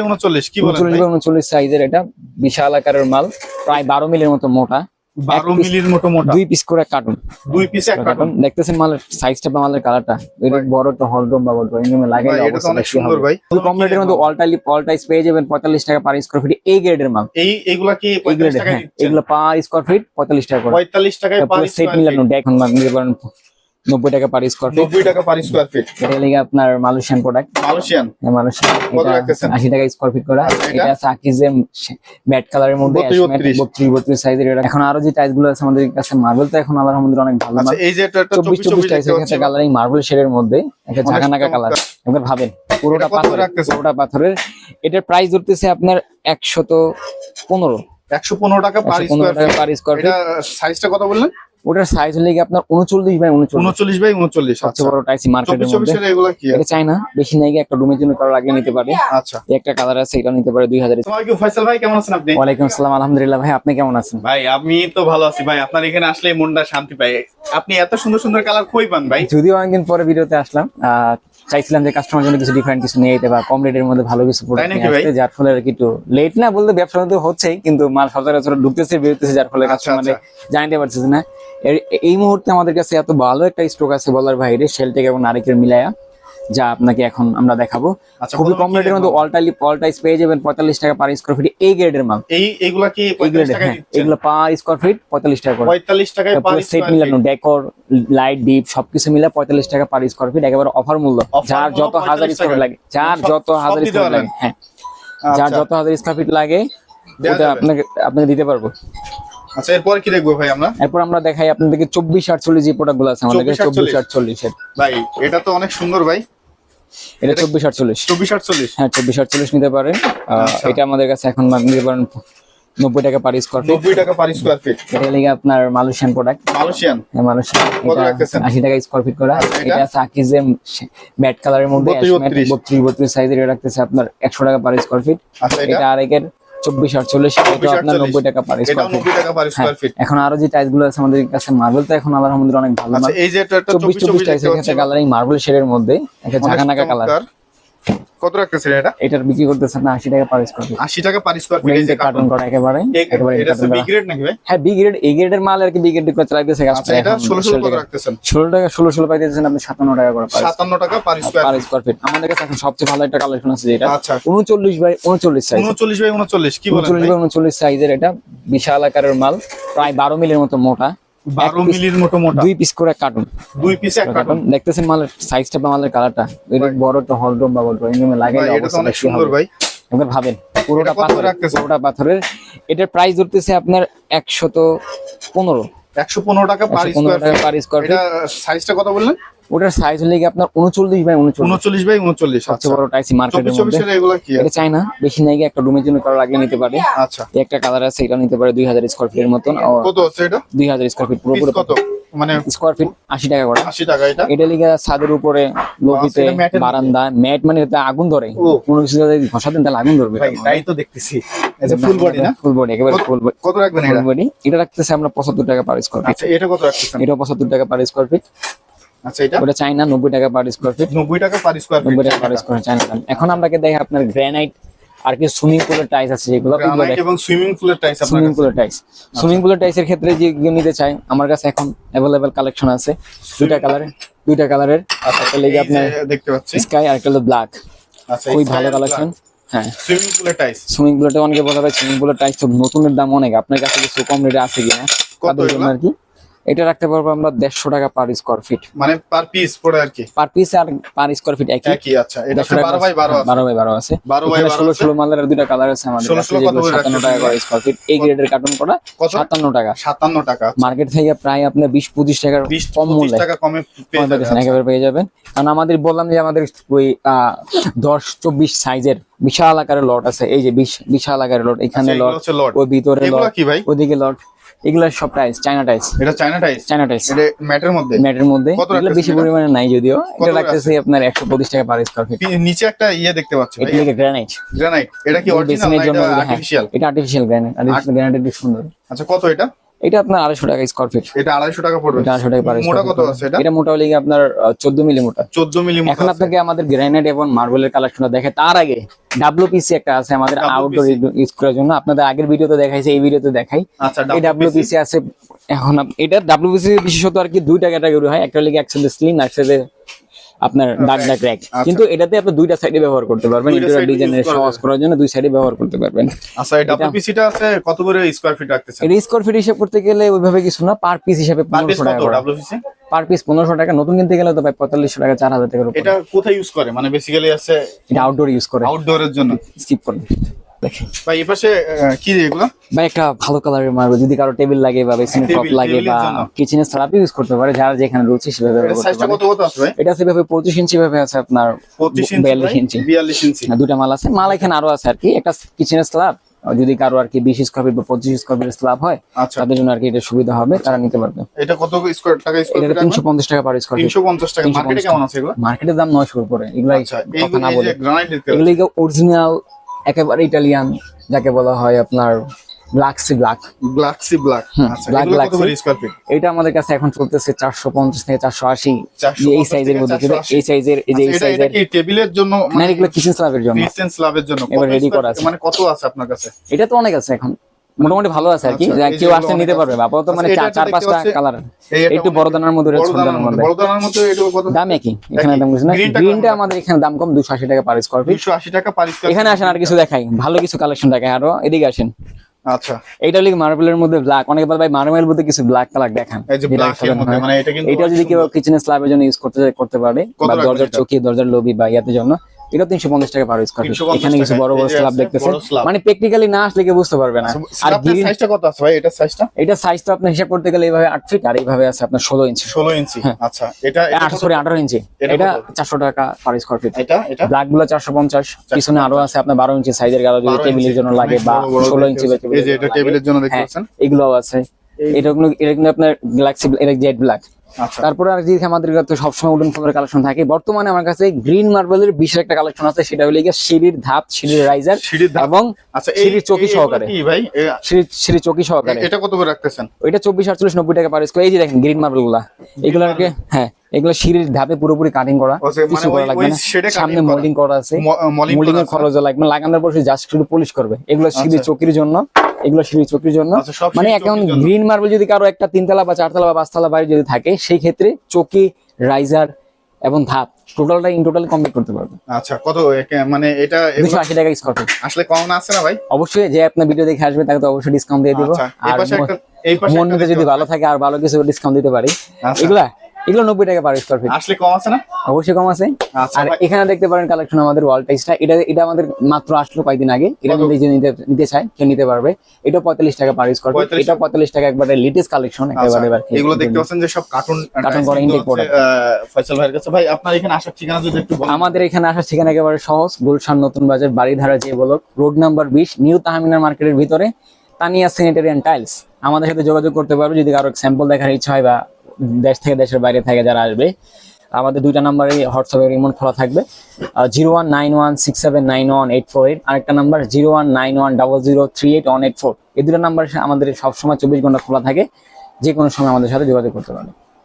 উনচল্লিশ কি বলেন উনচল্লিশ ভাই? বাই উনচল্লিশ সাইজের এটা বিশাল আকারের মাল প্রায় বারো মিলির মতো মোটা। বারো এক piece- মিলির মতো মোটা। দুই পিস করে কার্টুন দুই পিস এক কার্টন দেখতেছেন মালের সাইজটা বা মালের কালারটা এটা বড় একটা হলড্রোম বা বলব ভাই, এটা তো অনেক সুন্দর ভাই। কম রেটের মধ্যে অল টাইপ অল টাইপ পেয়ে যাবেন পঁয়তাল্লিশ টাকা পার স্কোয়ার ফিট এই গ্রেডের মাল। এই এগুলা কি এই পঁয়তাল্লিশ গ্রেডের টাকা এগুলো পার স্কোয়ার ফিট পঁয়তাল্লিশ টাকা করে। পঁয়তাল্লিশ টাকায় পার সেট মিলানো এখন নিতে পারেন নব্বই টাকা পার স্কোয়ার ফিট নব্বই টাকা পার স্কোয়ার ফিট এটা লেগে আপনার মালয়েশিয়ান প্রোডাক্ট মালয়েশিয়ান মালয়েশিয়ান কত রাখতেছেন? আশি টাকা স্কোয়ার ফিট করা। আচ্ছা, এটা? সাকিজের ম্যাট কালারের মধ্যে 32, 32 বত্রিশ বত্রিশ। সাইজের এটা। এখন আরও যে টাইলসগুলো আছে আমাদের কাছে মার্বেল তো এখন মধ্যে অনেক ভালো আচ্ছা এই যে এটা একটা চব্বিশ চব্বিশ চব্বিশ চব্বিশ দেখতে টাইলস একটা কালারিং মার্বেল শেডের মধ্যে। একটা অনেক ঝাঁকানাকা কালার। ভাবেন পুরোটা রাখতেছেন? পুরোটা পাথরের। এটার প্রাইস ধরতেছে আপনার একশত পনেরো। একশো পনেরো টাকা পার স্কোয়ার টাকা এটা সাইজটা কত বললেন? ওটার সাইজ হলে গিয়ে আপনার উনচল্লিশ বাই উনচল্লিশ? উনচল্লিশ বাই উনচল্লিশ আচ্ছা। সবচেয়ে বড় টাইসি মার্কেটের মধ্যে। এগুলা কি এটা চাই না বেশি নাই গিয়ে একটা রুমের জন্য কারও লাগিয়ে নিতে পারে। আচ্ছা। একটা কালার আছে এটা নিতে পারে দুই হাজার ফয়সাল ভাই কেমন আছেন আপনি? ওয়ালাইকুম আসসালাম আলহামদুলিল্লাহ ভাই আপনি কেমন আছেন? ভাই আমি তো ভালো আছি ভাই। আপনার এখানে আসলে মনটা শান্তি পাই। আপনি এত সুন্দর সুন্দর কালার কই পান ভাই? যদিও অনেকদিন পরে ভিডিওতে আসলাম আহ, চাইছিলাম যে কাস্টমার জন্য কিছু ডিফারেন্ট কিছু নিয়ে যেতে বা কম রেটের মধ্যে ভালো কিছু প্রোডাক্ট নিয়ে আসতে যার ফলে আর কি একটু লেট না বলতে ব্যবসা তো হচ্ছেই কিন্তু মাল সচরাচর ঢুকতেছে বেরোতেছে যার ফলে কাস্টমারে কাস্টমার আচ্ছা। জানতে পারতেছে না। এই মুহূর্তে আমাদের কাছে এত ভালো একটা স্টক আছে বলার বাইরে সেলটেক এবং নারিকের মিলায়া। যা আপনাকে এখন আমরা দেখাবো। আচ্ছা, খুবই কম রেটের মধ্যে? অল টাইপ অল পেয়ে যাবেন পঁয়তাল্লিশ টাকা পার স্কোয়ার ফিট এই গ্রেডের মাল। এই এগুলা কি টাকা হ্যাঁ এগুলো পার স্কোয়ার ফিট পঁয়তাল্লিশ টাকা করে। পঁয়তাল্লিশ টাকায় পার সেট মিলানো ডেকর লাইট ডিপ সবকিছু মিলে পঁয়তাল্লিশ টাকা পার স্কোয়ার ফিট একেবারে অফার মূল্য। যার যত হাজার 45 স্কোয়ার লাগে যার যত হাজার স্কোয়ার লাগে হ্যাঁ। যার যত হাজার স্কোয়ার ফিট লাগে ওটা আপনাকে আপনাকে দিতে পারব। আচ্ছা এরপর কি দেখব ভাই আমরা? এরপর আমরা দেখাই আপনাদেরকে চব্বিশ আটচল্লিশ যে প্রোডাক্টগুলো আছে আমাদের 24, চব্বিশ আটচল্লিশ ভাই এটা তো অনেক সুন্দর ভাই। এটা চব্বিশ আটচল্লিশ। চব্বিশ আটচল্লিশ। হ্যাঁ চব্বিশ আটচল্লিশ নিতে পারেন আচ্ছা। এটা আমাদের কাছে এখন নিতে পারেন নব্বই টাকা পার স্কোয়ার ফিট নব্বই টাকা পার স্কোয়ার ফিট এটা লেগে আপনার মালয়েশিয়ান প্রোডাক্ট মালয়েশিয়ান কত আশি টাকা স্কোয়ার ফিট করা। আচ্ছা, এটা? সাকিজের ম্যাট কালারের মধ্যে 32, 32 বত্রিশ। বত্রিশ সাইজের এটা রাখতেছে আপনার একশো টাকা পার স্কোয়ার ফিট এটা? আরেকের চব্বিশ আটচল্লিশ এটা 24, আপনার নব্বই টাকা পার স্কোয়ার ফিট এখন আরও যে টাইলসগুলো আছে আমাদের কাছে মার্বেল তো এখন আল্লাহর অনেক ভালো আচ্ছা চব্বিশ চব্বিশ টাইলস কালারিং মার্বেল শেডের মধ্যে একটা ঝাঁকানাকা কালার। কত এটা? এটার বিক্রি করতেছে আপনার আশি টাকা পার স্কোয়ার ফিট আশি টাকা পার স্কোয়ার ফিট এই যে কার্টুন করা একেবারে। একেবারে এটা বি গ্রেড নাকি ভাই? হ্যাঁ বি গ্রেড এ গ্রেডের মাল আর কি বি গ্রেড চালাইতেছে আচ্ছা এটা কত রাখতেছেন? ষোলো টাকা পাইতেছেন আপনি সাতান্ন টাকা করে পার সাতান্ন টাকা per square per square feet আমাদের কাছে এখন সবচেয়ে ভালো একটা কালেকশন আছে যেটা। আচ্ছা। উনচল্লিশ বাই উনচল্লিশ সাইজ উনচল্লিশ বাই উনচল্লিশ কি বলেন উনচল্লিশ ভাই? বাই উনচল্লিশ সাইজের এটা বিশাল আকারের মাল প্রায় বারো মিলের মতো মোটা। বারো এক piece- মিলির মতো মোটা। দুই পিস করে কার্টুন দুই পিস এক কার্টুন দেখতেছেন মালের সাইজটা বা মালের কালারটা এটা বড় একটা হলড্রোম বা বলব এগুলো ভাই লাগাইলে এটা তো অনেক সুন্দর ভাই। এবার ভাবেন পুরোটা কত পুরোটা পাথরের। এটার প্রাইস ধরতেছে আপনার একশত পনেরো। একশো পনেরো টাকা পার একশো পনেরো স্কোয়ার স্কোয়ার এটা সাইজটা কত বললেন? ওটার সাইজ হলে গিয়ে আপনার উনচল্লিশ বাই উনচল্লিশ? উনচল্লিশ বাই উনচল্লিশ আচ্ছা। সবচেয়ে বড় টাইসি মার্কেটের মধ্যে। কি এটা চাই না বেশি নাই একটা রুমের জন্য কারও লাগিয়ে নিতে পারে। আচ্ছা। একটা কালার আছে এটা নিতে পারে দুই হাজার স্কোয়ার ফিটের মতন। কত আছে এটা? দুই হাজার স্কোয়ার ফিট পিস পুরোপুরি কত? মানে স্কোয়ার ফিট টাকা করে। আশি টাকা এটা? এটা লিগে ছাদের উপরে লবিতে বারান্দা ম্যাট মানে আগুন ধরে। কোনো কিছু যদি ঘষা দেন তাহলে আগুন ধরবে। তাই তো দেখতেছি। ফুল বডি না? ফুল বডি একেবারে কত- ফুল বডি কত রাখবেন ফুল এটা? বডি এটা রাখতেছে আমরা পঁচাত্তর টাকা পার স্কোয়ার ফিট আচ্ছা এটা কত রাখতেছেন? এটা পঁচাত্তর টাকা পার স্কোয়ার ফিট আচ্ছা এটা? ওটা চাই না নব্বই টাকা পার স্কোয়ার ফিট নব্বই টাকা পার স্কোয়ার ফিট নব্বই টাকা পার স্কোয়ার চাই এখন আপনাকে দেখে আপনার গ্রানাইট আর কি সুইমিং পুলের টাইস আছে যেগুলো। এবং সুইমিং পুলের টাইস আপনার সুইমিং পুলের সুইমিং পুলের ক্ষেত্রে যে নিতে চাই আমার কাছে এখন কালেকশন আছে। দুইটা কালারের আচ্ছা একটা লেগে এই দেখতে পাচ্ছি। স্কাই আর একটা হলো ব্ল্যাক আচ্ছা খুবই ভালো কালেকশন হ্যাঁ। সুইমিং পুলের সুইমিং অনেকে বলা হয় সুইমিং পুলের টাইস তো নতুনের দাম অনেক। আপনার কাছে কিছু কম রেটে আছে কিনা? কত? আর কি। এটা রাখতে পারব আমরা দেড়শো টাকা পার স্কোয়ার ফিট মানে পার পিস পড়ে আর কি? পার পিস আর পার স্কোয়ার ফিট একই। একই আচ্ছা এটা দেড়শো হচ্ছে টাকা বারো বাই বারো আছে। বারো বাই বারো আছে। 12 by এখানে 12 ষোলো আছে। ষোলো মালের দুইটা কালার আছে আমাদের 16 16 কত করে সাতান্ন রাখতেছেন টাকা করে স্কোয়ার ফিট এই গ্রেডের কার্টুন করা কত? সাতান্ন টাকা। সাতান্ন টাকা মার্কেট থেকে প্রায় আপনার বিশ পঁচিশ টাকার বিশ কম মূল্যে টাকা কমে পেয়ে কমে যাবে একেবারে পেয়ে যাবেন। কারণ আমাদের বললাম যে আমাদের ওই আহ, দশ চব্বিশ সাইজের বিশাল আকারের লট আছে। এই যে বিশ- বিশাল আকারের লট এখানে আচ্ছা, লট ওই ভিতরে লট কি ওদিকে লট এগুলা সব টাইস চায়না টাইস এটা চায়না টাইস চায়না টাইস এটা ম্যাটের মধ্যে? ম্যাটের মধ্যে। এগুলো বেশি পরিমাণে নাই যদিও। এটা লাগতেছে আপনার একশো পঁচিশ টাকা পার স্কয়ার ফিট নিচে একটা ইয়ে দেখতে পাচ্ছি এটা কি গ্রানাইট গ্রানাইট এটা কি অরিজিনাল না এটা আর্টিফিশিয়াল এটা আর্টিফিশিয়াল গ্রানাইট আর্টিফিশিয়াল গ্রানাইট সুন্দর। আচ্ছা কত এটা? এটা আপনার আড়াইশো টাকা স্কোয়ার ফিট এটা আড়াইশো টাকা পড়বে। আড়াইশো টাকা পার মোটা কত আছে এটা? এটা মোটা হলে আপনার চোদ্দ মিলি মোটা। চোদ্দ মিলি এখন আপনাকে আমাদের গ্রানাইট এবং মার্বেলের কালেকশনটা দেখে তার আগে ডাব্লিউপিসি একটা আছে আমাদের আউটডোর ইউজ করার জন্য। আপনাদের আগের ভিডিওতে দেখাইছে এই ভিডিওতে দেখাই। আচ্ছা এই ডাব্লিউপিসি আছে এখন এটা ডাব্লিউপিসি বিশেষত আর কি দুইটা ক্যাটাগরি হয়। একটা লিগে একসাথে স্লিম আর সাথে আপনার ডার্ক ডার্ক র্যাক কিন্তু এটাতে আপনি দুইটা সাইডে ব্যবহার করতে পারবেন ইন্টেরিয়র ডিজাইনের সহজ করার জন্য দুই সাইডে ব্যবহার করতে পারবেন। আচ্ছা এই ডাব্লিউপিসিটা আছে কত করে স্কোয়ার ফিট রাখতেছেন? এটা স্কোয়ার ফিট হিসাব করতে গেলে ওইভাবে কিছু না পার পিস হিসাবে পার পিস পনেরোশো কত টাকা ডাব্লিউপিসি পার পিস পনেরোশো টাকা নতুন কিনতে গেলে তো ভাই পঁয়তাল্লিশশো টাকা চার হাজার টাকার উপর। এটা কোথায় ইউজ করে? মানে বেসিক্যালি আছে এটা আউটডোর ইউজ করে। আউটডোরের জন্য। স্কিপ করুন। দেখেন। ভাই এই পাশে কি এগুলো? বা একটা ভালো কালারের মারবে যদি কারও টেবিল লাগে বা টপ লাগে বা থেরাপি ইউজ করতে পারে যারা যেখানে রুচি সেভাবে এটা সাইজটা কত কত আছে ভাই? এটা আছে ভাবে পঁচিশ ইঞ্চি ভাবে আছে আপনার ইঞ্চি ইঞ্চি দুটা মাল আছে। মাল এখানে আরও আছে আর কি। একটা কিচেনের স্ল্যাব যদি কারও আর কি বিশ স্কোয়ার ফিট বা পঁচিশ স্কোয়ার ফিট স্ল্যাব হয় আচ্ছা। তাদের জন্য আর কি এটা সুবিধা হবে তারা নিতে পারবে। এটা কত স্কোয়ার টাকা স্কোয়ার ফিট তিনশো পঞ্চাশ টাকা পার স্কোয়ার তিনশো পঞ্চাশ টাকা। মার্কেটে কেমন আছে এগুলো? মার্কেটের দাম নয়শো এগুলো আচ্ছা কথা না বলে। এগুলো অরিজিনাল একেবারে ইটালিয়ান যাকে বলা হয় আপনার black sea black black sea black square feet এটা আমাদের কাছে এখন চলতেছে চারশো পঞ্চাশ থেকে চারশো আশি। 450 এই সাইজের মধ্যে 480 এই সাইজের এই যে এই আচ্ছা, এটা সাইজের টেবিলের জন্য মানে এগুলো কিচেন স্ল্যাবের জন্য। কিচেন লাভের জন্য। এবার রেডি করা আছে। মানে কত আছে আপনার কাছে? এটা তো অনেক আছে এখন। মোটামুটি ভালো আছে আর কি আচ্ছা, কেউ আসলে নিতে পারবে। আপাতত মানে আচ্ছা, চার এটা চার পাঁচটা কালার একটু বড় দানার মধ্যে। দানার মধ্যে দাম একই। এখানে দাম কিছু না গ্রিনটা আমাদের এখানে দাম কম দুশো আশি টাকা পার স্কোয়ার ফিট 280 টাকা পার এখানে আসেন আর কিছু দেখাই। ভালো কিছু কালেকশন দেখাই আরও। এদিকে আসেন। আচ্ছা। এটা লিখে মার্বেলের মধ্যে ব্ল্যাক অনেকে বলে ভাই মার্বেলের মধ্যে কিছু ব্ল্যাক কালার দেখান। মানে এটা কিন্তু এটা যদি কেউ কিচেনের স্ল্যাবের জন্য ইউজ করতে করতে পারে। বা দরজার? চৌকি দরজার লবি বা ইয়াতে জন্য। এটা তিনশো পঞ্চাশ টাকা পার স্কোয়ার ফিট এখানে কিছু বড় বড় স্ল্যাব দেখতেছেন। মানে প্র্যাকটিক্যালি না আসলে কেউ বুঝতে পারবে না। আর স্ল্যাবের সাইজটা কত আছে ভাই? এটা সাইজটা এটা সাইজ তো আপনি হিসাব করতে গেলে এইভাবে আট ফিট আর এইভাবে আছে আপনার ষোলো ইঞ্চি 16 ইঞ্চি আচ্ছা এটা আট সরি আঠারো ইঞ্চি এটা চারশো টাকা পার স্কোয়ার ফিট এটা এটা? ব্ল্যাকগুলো চারশো পঞ্চাশ। পিছনে আরও আছে আপনার বারো ইঞ্চি সাইজের গাড়ো যদি টেবিলের জন্য লাগে বা ষোলো ইঞ্চি টেবিলের জন্য দেখতে হ্যাঁ, পাচ্ছেন? এগুলোও আছে। এটা এটা কিন্তু আপনার গ্যালাক্সি এটা জেড ব্ল্যাক আচ্ছা তারপরে আর যদি আমাদের কাছে সবসময় উডেন ফ্লোরের কালেকশন থাকে। বর্তমানে আমার কাছে গ্রিন মার্বেলের বিশেষ একটা কালেকশন আছে সেটা হলো গিয়ে সিঁড়ির ধাপ সিঁড়ির রাইজার সিঁড়ির। এবং আচ্ছা এই সিঁড়ির চৌকি সহকারে। কি ভাই এ- সিঁড়ি সিঁড়ি চৌকি সহকারে। এটা কত করে রাখতেছেন? ওইটা চব্বিশ আটচল্লিশ নব্বই টাকা পার স্কোয়ার এই যে দেখেন গ্রিন মার্বেলগুলা এগুলোকে হ্যাঁ এগুলো সিঁড়ির ধাপে পুরোপুরি কাটিং করা কিছু মানে করা লাগবে না। সামনে। মোল্ডিং করা আছে। মোল্ডিং এর খরচ লাগবে লাগানোর পর জাস্ট শুধু পলিশ করবে। এগুলো সিঁড়ি আচ্ছা। চৌকির জন্য এগুলো সিঁড়ি চৌকির জন্য। আচ্ছা, মানে এখন গ্রিন মার্বেল যদি কারও একটা তিনতলা বা চারতলা বা পাঁচতলা বাড়ি যদি থাকে সেই ক্ষেত্রে চৌকি রাইজার এবং ধাপ টোটালটা ইন টোটাল কমপ্লিট করতে পারবে। আচ্ছা কত মানে এটা এগুলো দুশো আশি টাকা স্কোয়ার ফিট আসলে কম না আছে না ভাই? অবশ্যই যে আপনার ভিডিও দেখে আসবে তাকে তো অবশ্যই ডিসকাউন্ট দিয়ে দিব। আচ্ছা এই আর পাশে একটা এই পাশে যদি ভালো থাকে আর ভালো কিছু ডিসকাউন্ট দিতে পারি। আচ্ছা। এগুলা এগুলো নব্বই টাকা পার স্কোয়ার ফিট আসলে কম আছে না? অবশ্যই কম আছে। আচ্ছা আর এখানে দেখতে পারেন কালেকশন আমাদের ওয়াল টাইসটা এটা এটা আমাদের মাত্র আসলো কয়েকদিন আগে। এটা কত? মধ্যে যে নিতে নিতে চায় কেউ নিতে পারবে। এটা পঁয়তাল্লিশ টাকা পার স্কোয়ার ফিট এটা পঁয়তাল্লিশ টাকা একবারে লেটেস্ট কালেকশন আচ্ছা, একেবারে এবার এগুলো দেখতে পাচ্ছেন যে সব কার্টুন Cartoon করা intake product। ফয়সাল ভাইয়ের কাছে। ভাই আপনার এখানে আসার ঠিকানা যদি একটু আমাদের এখানে আসার ঠিকানা একেবারে সহজ। গুলশান নতুন বাজার বাড়িধারা যে বলক রোড নাম্বার বিশ নিউ তাহমিনার মার্কেটের ভিতরে তানিয়া স্যানিটারি অ্যান্ড টাইলস আমাদের সাথে যোগাযোগ করতে পারবে। যদি কারও স্যাম্পল দেখার ইচ্ছা হয় বা দেশ থেকে দেশের বাইরে থেকে যারা আসবে, আমাদের দুইটা নাম্বারে হোয়াটসঅ্যাপে রিমোট খোলা থাকবে। Zero one nine one six seven nine one eight four eight. আরেকটা number zero one nine one double zero three eight one eight four. এই দুটো নাম্বার আমাদের সবসময় চব্বিশ ঘণ্টা খোলা থাকে। যে কোনো সময় আমাদের সাথে যোগাযোগ করতে পারবে